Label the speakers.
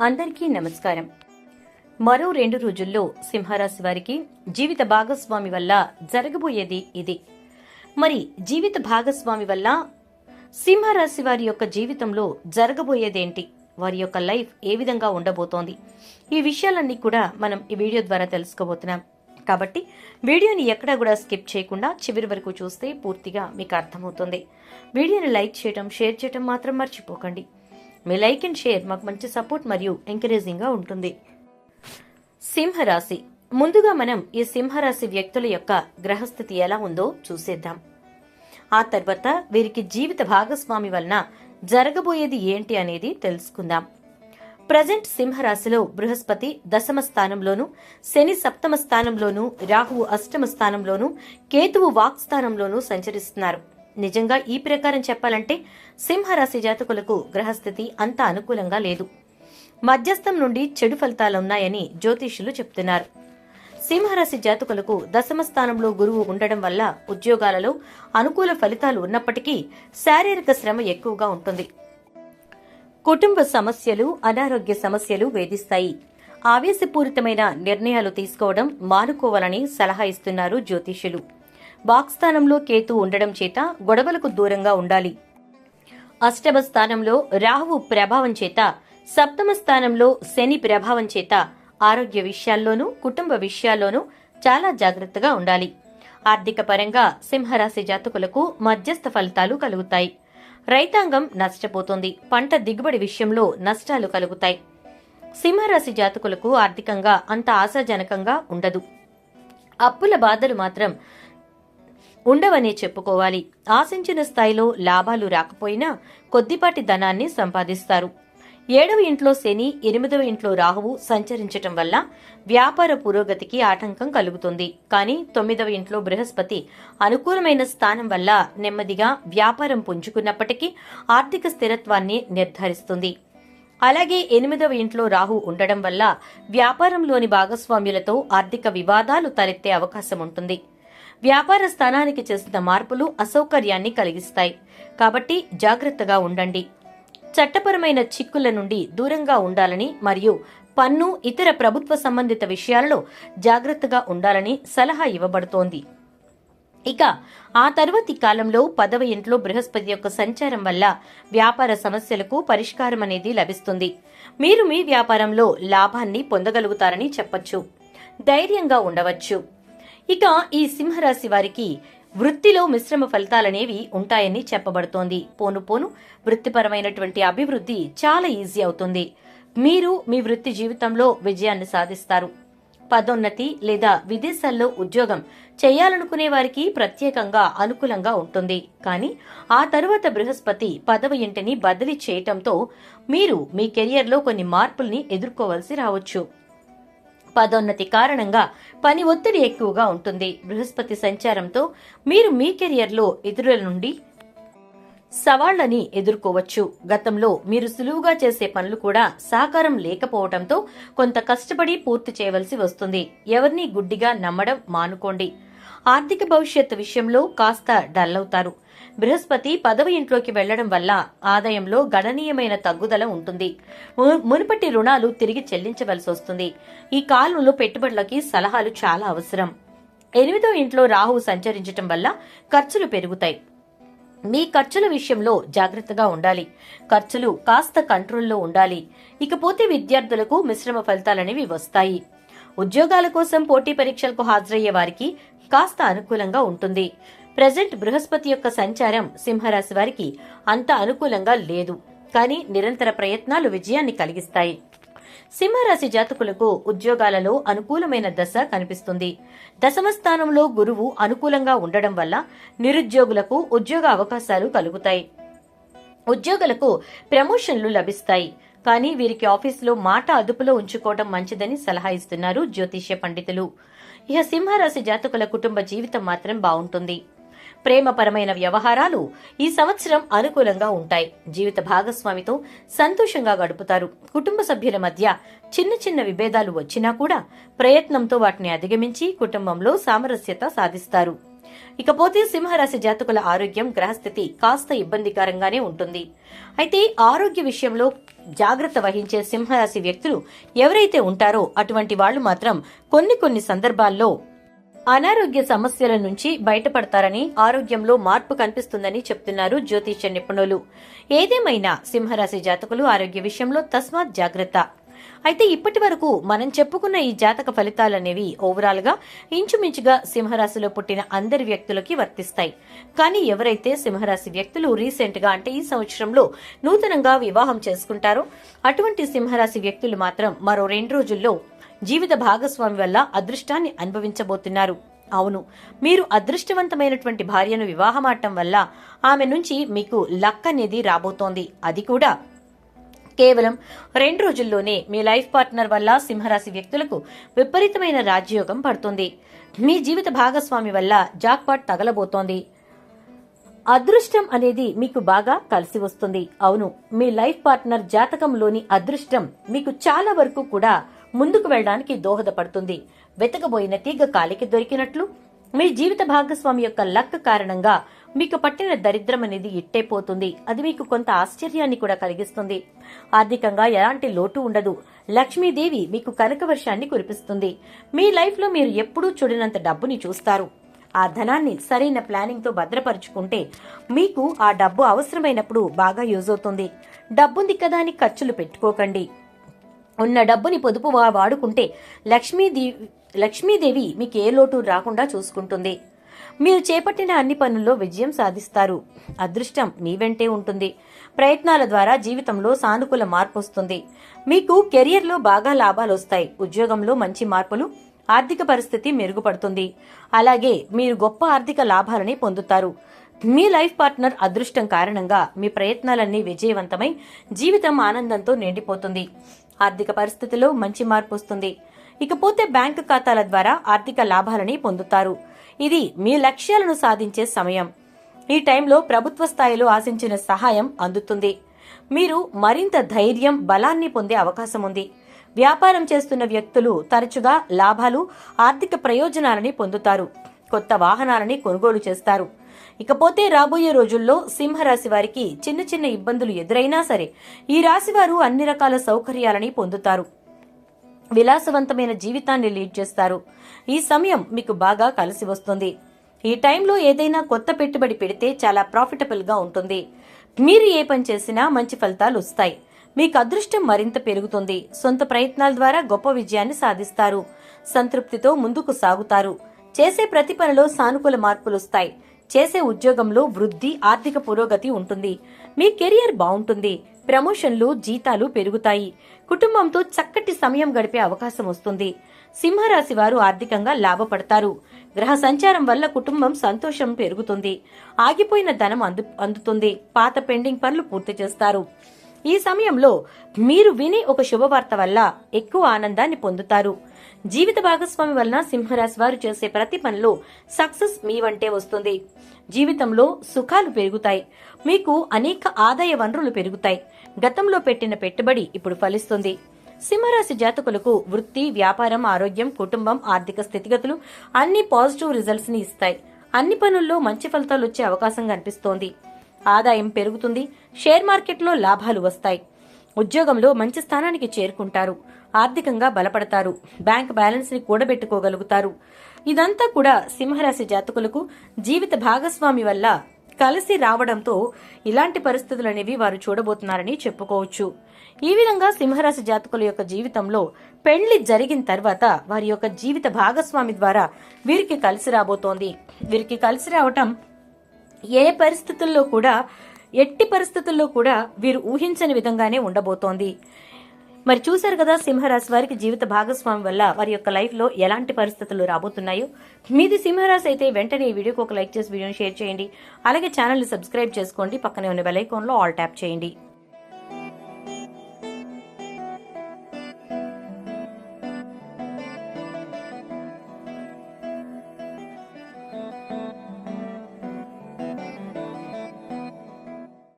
Speaker 1: అందరికీ నమస్కారం. మరో రెండు రోజుల్లో సింహరాశి వారికి జీవిత భాగస్వామి వల్ల జరగబోయేది ఇది. మరి జీవిత భాగస్వామి వల్ల సింహరాశి వారి యొక్క జీవితంలో జరగబోయేదేంటి? వారి యొక్క లైఫ్ ఏ విధంగా ఉండబోతోంది? ఈ విషయాలన్నీ కూడా మనం ఈ వీడియో ద్వారా తెలుసుకోబోతున్నాం. కాబట్టి వీడియోని ఎక్కడా కూడా స్కిప్ చేయకుండా చివరి వరకు చూస్తే పూర్తిగా మీకు అర్థమవుతుంది. వీడియోని లైక్ చేయడం షేర్ చేయడం మాత్రం మర్చిపోకండి. మీ లైక్ అండ్ షేర్ మాకు మంచి సపోర్ట్ మరియు ఎంకరేజింగ్గా ఉంటుంది. సింహరాశి. ముందుగా మనం ఈ సింహరాశి వ్యక్తుల యొక్క గ్రహస్థితి ఎలా ఉందో చూసేద్దాం. ఆ తర్వాత వీరికి జీవిత భాగస్వామి వలన జరగబోయేది ఏంటి అనేది తెలుసుకుందాం. ప్రజెంట్ సింహరాశిలో బృహస్పతి దశమ స్థానంలోను శని సప్తమ స్థానంలోను రాహువు అష్టమ స్థానంలోను కేతువు వాక్ స్థానంలోను సంచరిస్తున్నారు. నిజంగా ఈ ప్రకారం చెప్పాలంటే సింహరాశి జాతకులకు గ్రహస్థితి అంత అనుకూలంగా లేదు. మధ్యస్థం నుండి చెడు ఫలితాలున్నాయని జ్యోతిష్యులు చెప్తున్నారు. సింహరాశి జాతకులకు దశమ స్థానంలో గురువు ఉండడం వల్ల ఉద్యోగాలలో అనుకూల ఫలితాలు ఉన్నప్పటికీ శారీరక శ్రమ ఎక్కువగా ఉంటుంది. కుటుంబ సమస్యలు అనారోగ్య సమస్యలు వేధిస్తాయి. ఆవేశపూరితమైన నిర్ణయాలు తీసుకోవడం మానుకోవాలని సలహా ఇస్తున్నారు జ్యోతిష్యులు. వాక్స్థానంలో కేతు ఉండడం చేత గొడవలకు దూరంగా ఉండాలి. అష్టమ స్థానంలో రాహువు ప్రభావం చేత సప్తమ స్థానంలో శని ప్రభావం చేత ఆరోగ్య విషయాల్లోనూ కుటుంబ విషయాల్లోనూ చాలా జాగ్రత్తగా ఉండాలి. ఆర్థిక పరంగా సింహరాశి జాతకులకు మధ్యస్థ ఫలితాలు కలుగుతాయి. రైతాంగం నష్టపోతుంది. పంట దిగుబడి విషయంలో నష్టాలు కలుగుతాయి. సింహరాశి జాతకులకు ఆర్థికంగా అంత ఆశాజనకంగా ఉండదు. అప్పుల బాధలు మాత్రం ఉండవనే చెప్పుకోవాలి. ఆశించిన స్థాయిలో లాభాలు రాకపోయినా కొద్దిపాటి ధనాన్ని సంపాదిస్తారు. ఏడవ ఇంట్లో శని ఎనిమిదవ ఇంట్లో రాహువు సంచరించటం వల్ల వ్యాపార పురోగతికి ఆటంకం కలుగుతుంది. కానీ తొమ్మిదవ ఇంట్లో బృహస్పతి అనుకూలమైన స్థానం వల్ల నెమ్మదిగా వ్యాపారం పుంజుకున్నప్పటికీ ఆర్థిక స్థిరత్వాన్ని నిర్ధారిస్తుంది. అలాగే ఎనిమిదవ ఇంట్లో రాహు ఉండడం వల్ల వ్యాపారంలోని భాగస్వామ్యులతో ఆర్థిక వివాదాలు తలెత్తే అవకాశం ఉంటుంది. వ్యాపార స్థానానికి చేసిన మార్పులు అసౌకర్యాన్ని కలిగిస్తాయి. కాబట్టి జాగ్రత్తగా ఉండండి. చట్టపరమైన చిక్కుల నుండి దూరంగా ఉండాలని మరియు పన్ను ఇతర ప్రభుత్వ సంబంధిత విషయాలలో జాగ్రత్తగా ఉండాలని సలహా ఇవ్వబడుతోంది. ఇక ఆ తర్వాతి కాలంలో పదవ ఇంట్లో బృహస్పతి యొక్క సంచారం వల్ల వ్యాపార సమస్యలకు పరిష్కారం అనేది లభిస్తుంది. మీరు మీ వ్యాపారంలో లాభాన్ని పొందగలుగుతారని చెప్పచ్చు. ధైర్యంగా ఉండవచ్చు. ఇక ఈ సింహరాశి వారికి వృత్తిలో మిశ్రమ ఫలితాలనేవి ఉంటాయని చెప్పబడుతోంది. పోను పోను వృత్తిపరమైనటువంటి అభివృద్ధి చాలా ఈజీ అవుతుంది. మీరు మీ వృత్తి జీవితంలో విజయాన్ని సాధిస్తారు. పదోన్నతి లేదా విదేశాల్లో ఉద్యోగం చేయాలనుకునే వారికి ప్రత్యేకంగా అనుకూలంగా ఉంటుంది. కానీ ఆ తరువాత బృహస్పతి పదవ ఇంటిని బదిలీ చేయటంతో మీరు మీ కెరియర్లో కొన్ని మార్పుల్ని ఎదుర్కోవలసి రావచ్చు. పదోన్నతి కారణంగా పని ఒత్తిడి ఎక్కువగా ఉంటుంది. బృహస్పతి సంచారంతో మీరు మీ కెరియర్లో ఎదురుల నుండి సవాళ్ళని ఎదుర్కోవచ్చు. గతంలో మీరు సులువుగా చేసే పనులు కూడా సహకారం లేకపోవడంతో కొంత కష్టపడి పూర్తి చేయవలసి వస్తుంది. ఎవరిని గుడ్డిగా నమ్మడం మానుకోండి. ఆర్థిక భవిష్యత్తు విషయంలో కాస్త డల్ అవుతారు బృహస్పతి పదవి ఇంట్లోకి వెళ్ళడం వల్ల ఆదాయంలో గణనీయమైన తగ్గుదల ఉంటుంది. మునుపటి రుణాలు తిరిగి చెల్లించవలసి వస్తుంది. ఈ కాలంలో పెట్టుబడులకి సలహాలు చాలా అవసరం. ఎనిమిదో ఇంట్లో రాహువు సంచరించటం వల్ల ఖర్చులు పెరుగుతాయి. మీ ఖర్చుల విషయంలో జాగ్రత్తగా ఉండాలి. ఖర్చులు కాస్త కంట్రోల్లో ఉండాలి. ఇకపోతే విద్యార్థులకు మిశ్రమ ఫలితాలనేవి వస్తాయి. ఉద్యోగాల కోసం పోటీ పరీక్షలకు హాజరయ్యే వారికి కాస్త అనుకూలంగా ఉంటుంది. ప్రజెంట్ బృహస్పతి యొక్క సంచారం సింహరాశి వారికి అంత అనుకూలంగా లేదు. కానీ నిరంతర ప్రయత్నాలు విజయాన్ని కలిగిస్తాయి. సింహరాశి జాతకులకు ఉద్యోగాలలో అనుకూలమైన దశ కనిపిస్తుంది. దశమ స్థానంలో గురువు అనుకూలంగా ఉండడం వల్ల నిరుద్యోగులకు ఉద్యోగ అవకాశాలు కలుగుతాయి. ఉద్యోగులకు ప్రమోషన్లు లభిస్తాయి. కానీ వీరికి ఆఫీసులో మాట అదుపులో ఉంచుకోవడం మంచిదని సలహా ఇస్తున్నారు జ్యోతిష్య పండితులు. ఇక సింహరాశి జాతకుల కుటుంబ జీవితం మాత్రం బాగుంటుంది. ప్రేమపరమైన వ్యవహారాలు ఈ సంవత్సరం అనుకూలంగా ఉంటాయి. జీవిత భాగస్వామితో సంతోషంగా గడుపుతారు. కుటుంబ సభ్యుల మధ్య చిన్న చిన్న విభేదాలు వచ్చినా కూడా ప్రయత్నంతో వాటిని అధిగమించి కుటుంబంలో సామరస్యత సాధిస్తారు. ఇకపోతే సింహరాశి జాతకుల ఆరోగ్యం గ్రహస్థితి కాస్త ఇబ్బందికరంగానే ఉంటుంది. అయితే ఆరోగ్య విషయంలో జాగ్రత్త వహించే సింహరాశి వ్యక్తులు ఎవరైతే ఉంటారో అటువంటి వాళ్ళు మాత్రం కొన్ని కొన్ని సందర్భాల్లో అనారోగ్య సమస్యల నుంచి బయటపడతారని ఆరోగ్యంలో మార్పు కనిపిస్తుందని చెప్తున్నారు జ్యోతిష్య నిపుణులు. ఏదేమైనా సింహరాశి జాతకులు ఆరోగ్య విషయంలో తస్మాత్ జాగ్రత్త. అయితే ఇప్పటి వరకు మనం చెప్పుకున్న ఈ జాతక ఫలితాలనేవి ఓవరాల్గా ఇంచుమించుగా సింహరాశిలో పుట్టిన అందరి వ్యక్తులకి వర్తిస్తాయి. కానీ ఎవరైతే సింహరాశి వ్యక్తులు రీసెంట్గా అంటే ఈ సంవత్సరంలో నూతనంగా వివాహం చేసుకుంటారో అటువంటి సింహరాశి వ్యక్తులు మాత్రం మరో రెండు రోజుల్లో జీవిత భాగస్వామి వల్ల అదృష్టాన్ని అనుభవించబోతున్నారు. అవును మీరు అదృష్టవంతమైనటువంటి భార్యను వివాహమాటం వల్ల ఆమె నుంచి మీకు లక్ అనేది రాబోతోంది. అది కూడా కేవలం రెండు రోజుల్లోనే మీ లైఫ్ పార్ట్నర్ వల్ల సింహరాశి వ్యక్తులకు విపరీతమైన రాజ్యోగం పడుతుంది. మీ జీవిత భాగస్వామి వల్ల జాక్పాట్ తగలబోతోంది. అదృష్టం అనేది మీకు బాగా కలిసి వస్తుంది. అవును మీ లైఫ్ పార్ట్నర్ జాతకంలోని అదృష్టం మీకు చాలా వరకు కూడా ముందుకు వెళ్ళడానికి దోహదపడుతుంది. వెతకబోయిన తీగ కాలికి దొరికినట్లు మీ జీవిత భాగస్వామి యొక్క లక్ కారణంగా మీకు పట్టిన దరిద్రం అనేది ఇట్టేపోతుంది అది మీకు కొంత ఆశ్చర్యాన్ని కూడా కలిగిస్తుంది. ఆర్థికంగా ఎలాంటి లోటు ఉండదు. లక్ష్మీదేవి మీకు కనక వర్షాన్ని కురిపిస్తుంది. మీ లైఫ్లో మీరు ఎప్పుడూ చూడనంత డబ్బుని చూస్తారు. ఆ ధనాన్ని సరైన ప్లానింగ్తో భద్రపరుచుకుంటే మీకు ఆ డబ్బు అవసరమైనప్పుడు బాగా యూజ్ అవుతుంది. డబ్బుంది కదా అని ఖర్చులు పెట్టుకోకండి. ఉన్న డబ్బుని పొదుపు వాడుకుంటే లక్ష్మీదేవి లక్ష్మీదేవి మీకు ఏ లోటు రాకుండా చూసుకుంటుంది. మీరు చేపట్టిన అన్ని పనుల్లో విజయం సాధిస్తారు. అదృష్టం మీ వెంటే ఉంటుంది. ప్రయత్నాల ద్వారా జీవితంలో సానుకూల మార్పు వస్తుంది. మీకు కెరియర్లో బాగా లాభాలు వస్తాయి. ఉద్యోగంలో మంచి మార్పులు ఆర్థిక పరిస్థితి మెరుగుపడుతుంది. అలాగే మీరు గొప్ప ఆర్థిక లాభాలని పొందుతారు. మీ లైఫ్ పార్ట్నర్ అదృష్టం కారణంగా మీ ప్రయత్నాలన్నీ విజయవంతమై జీవితం ఆనందంతో నిండిపోతుంది. ఆర్థిక పరిస్థితిలో మంచి మార్పు వస్తుంది. ఇకపోతే బ్యాంకు ఖాతాల ద్వారా ఆర్థిక లాభాలని పొందుతారు. ఇది మీ లక్ష్యాలను సాధించే సమయం. ఈ టైంలో ప్రభుత్వ స్థాయిలో ఆశించిన సహాయం అందుతుంది. మీరు మరింత ధైర్యం బలాన్ని పొందే అవకాశం ఉంది. వ్యాపారం చేస్తున్న వ్యక్తులు తరచుగా లాభాలు ఆర్థిక ప్రయోజనాలని పొందుతారు. కొత్త వాహనాలని కొనుగోలు చేస్తారు. ఇకపోతే రాబోయే రోజుల్లో సింహరాశి వారికి చిన్న చిన్న ఇబ్బందులు ఎదురైనా సరే ఈ రాశి వారు అన్ని రకాల సౌకర్యాలని పొందుతారు. విలాసవంతమైన జీవితాన్ని లీడ్ చేస్తారు. ఈ సమయం మీకు బాగా కలిసి వస్తుంది. ఈ టైంలో ఏదైనా కొత్త పెట్టుబడి పెడితే చాలా ప్రాఫిటబుల్గా ఉంటుంది. మీరు ఏ పని చేసినా మంచి ఫలితాలు వస్తాయి. మీకు అదృష్టం మరింత పెరుగుతుంది. సొంత ప్రయత్నాల ద్వారా గొప్ప విజయాన్ని సాధిస్తారు. సంతృప్తితో ముందుకు సాగుతారు. చేసే ప్రతి పనిలో సానుకూల మార్పులు వస్తాయి. చేసే ఉద్యోగంలో వృద్ధి ఆర్థిక పురోగతి ఉంటుంది. మీ కెరియర్ బాగుంటుంది. ప్రమోషన్లు జీతాలు పెరుగుతాయి. కుటుంబంతో చక్కటి సమయం గడిపే అవకాశం వస్తుంది. సింహరాశి వారు ఆర్థికంగా లాభపడతారు. గ్రహ సంచారం వల్ల కుటుంబం సంతోషం పెరుగుతుంది. ఆగిపోయిన ధనం అందు అందుతుంది. పాత పెండింగ్ పనులు పూర్తి చేస్తారు. ఈ సమయంలో మీరు విని ఒక శుభవార్త వల్ల ఎక్కువ ఆనందాన్ని పొందుతారు. జీవిత భాగస్వామి వలన సింహరాశి వారు చేసే ప్రతి పనిలో సక్సెస్ మీ వంటే వస్తుంది. జీవితంలో సుఖాలు పెరుగుతాయి. మీకు అనేక ఆదాయ వనరులు పెరుగుతాయి. గతంలో పెట్టిన పెట్టుబడి ఇప్పుడు ఫలిస్తుంది. సింహరాశి జాతకులకు వృత్తి వ్యాపారం ఆరోగ్యం కుటుంబం ఆర్థిక స్థితిగతులు అన్ని పాజిటివ్ రిజల్ట్స్ని ఇస్తాయి. అన్ని పనుల్లో మంచి ఫలితాలు వచ్చే అవకాశం కనిపిస్తోంది. ఆదాయం పెరుగుతుంది షేర్ మార్కెట్లో లాభాలు వస్తాయి. ఉద్యోగంలో మంచి స్థానానికి చేరుకుంటారు. ఆర్థికంగా బలపడతారు. బ్యాంక్ బ్యాలెన్స్ని కూడబెట్టుకోగలుగుతారు. ఇదంతా కూడా సింహరాశి జాతకులకు జీవిత భాగస్వామి వల్ల కలిసి రావడంతో ఇలాంటి పరిస్థితులు అనేవి వారు చూడబోతున్నారని చెప్పుకోవచ్చు. ఈ విధంగా సింహరాశి జాతకుల యొక్క జీవితంలో పెళ్ళి జరిగిన తర్వాత వారి యొక్క జీవిత భాగస్వామి ద్వారా వీరికి కలిసి రాబోతోంది. వీరికి కలిసి రావటం ఏ పరిస్థితుల్లో కూడా ఎట్టి పరిస్థితుల్లో కూడా వీరు ఊహించని విధంగానే ఉండబోతోంది. మరి చూశారు కదా సింహరాశి వారికి జీవిత భాగస్వామి వల్ల వారి యొక్క లైఫ్లో ఎలాంటి పరిస్థితులు రాబోతున్నాయో? మీది సింహరాశి అయితే వెంటనే ఈ వీడియోకి ఒక లైక్ చేసి వీడియోని షేర్ చేయండి. అలాగే ఛానల్ని సబ్స్క్రైబ్ చేసుకోండి. పక్కనే ఉన్న బెల్ ఐకాన్లో ఆల్ ట్యాప్ చేయండి.